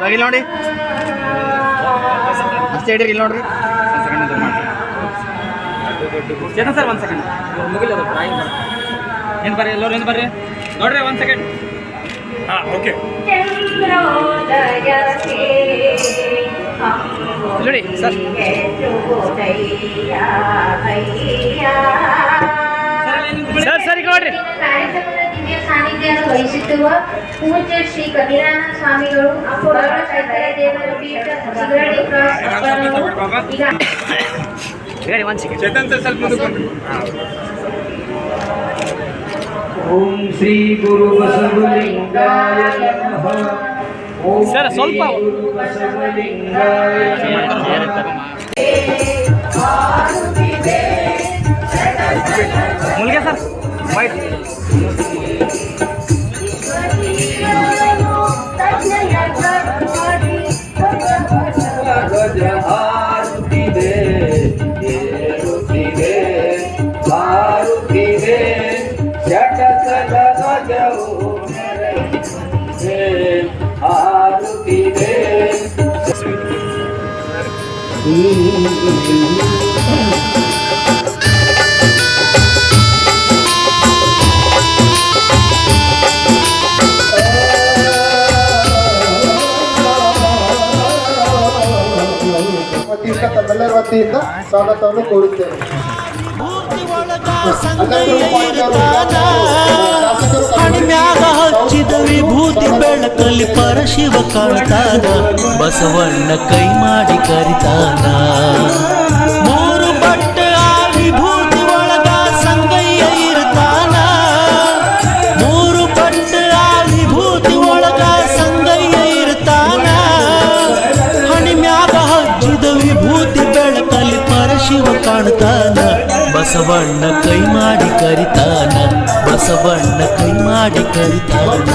So ಇಲ್ಲಿ ನೋಡಿ. ಅಷ್ಟೇ ಇಡ್ರಿ ಇಲ್ಲಿ ನೋಡ್ರಿ. ಚೇತನ್ ಸರ್ ಒಂದು ಸೆಕೆಂಡ್ ಮುಗಿಲ್ಲ ಏನು ಬರ್ರಿ ಎಲ್ಲರೂ ಏನು ಬರ್ರಿ? ನೋಡ್ರಿ ಒಂದು ಸೆಕೆಂಡ್ ಹಾಂ ಓಕೆ ನೋಡಿ ಸರ್. ವಹಿಸುತ್ತಿರುವ ಪೂಜ್ಯ ಶ್ರೀ ಕಬೀರಾನ ಸ್ವಾಮಿಗಳು ಅಪ್ಪೋಳ ಚೈತನ್ಯ ದೇವರ ಪೀಠ ಕ್ರಾಸ್ ಮುಂದಕ್ಕೆ ಓಂ ಶ್ರೀ ಗುರು ಬಸವಲಿಂಗಾಯ ನಮಃ. ಓಂ ಸರ್, ಸ್ವಲ್ಪ. ಶ್ರೀ ಗುರು ಬಸವಲಿಂಗಾಯ ನಮಃ. ಮುಲ್ಗೆ ಸರ್ ವೈಟ್ ಜಟಕದ ಗಜವು ಹಾರುತ್ತಿದೆ ತಮ್ಮೆಲ್ಲರ ವತಿಯಿಂದ ಸ್ವಾಗತವನ್ನು ಕೋರುತ್ತೇನೆ ಪರಶಿವ ಕಾಣ್ತಾನ, ಬಸವಣ್ಣ ಕೈ ಮಾಡಿ ಕರಿತಾನ. ಮೂರು ಬಟ್ಟೆ ಆ ವಿಭೂತಿ ಒಳಗ ಸಂಗಯ್ಯ ಇರ್ತಾನ. ಮೂರು ಬಟ್ಟೆ ಆ ವಿಭೂತಿ ಒಳಗ ಸಂಗಯ್ಯ ಇರ್ತಾನ. ಹಣಿಮ್ಯಾಗ ಹಚ್ಚಿದ ವಿಭೂತಿ ಬೆಳಕಲ್ಲಿ ಪರಶಿವ ಕಾಣ್ತಾನ. ಬಸವಣ್ಣ ಕೈ ಮಾಡಿ ಕರಿತಾನ, ಬಸವಣ್ಣ ಕೈ ಮಾಡಿ ಕರಿತಾನ.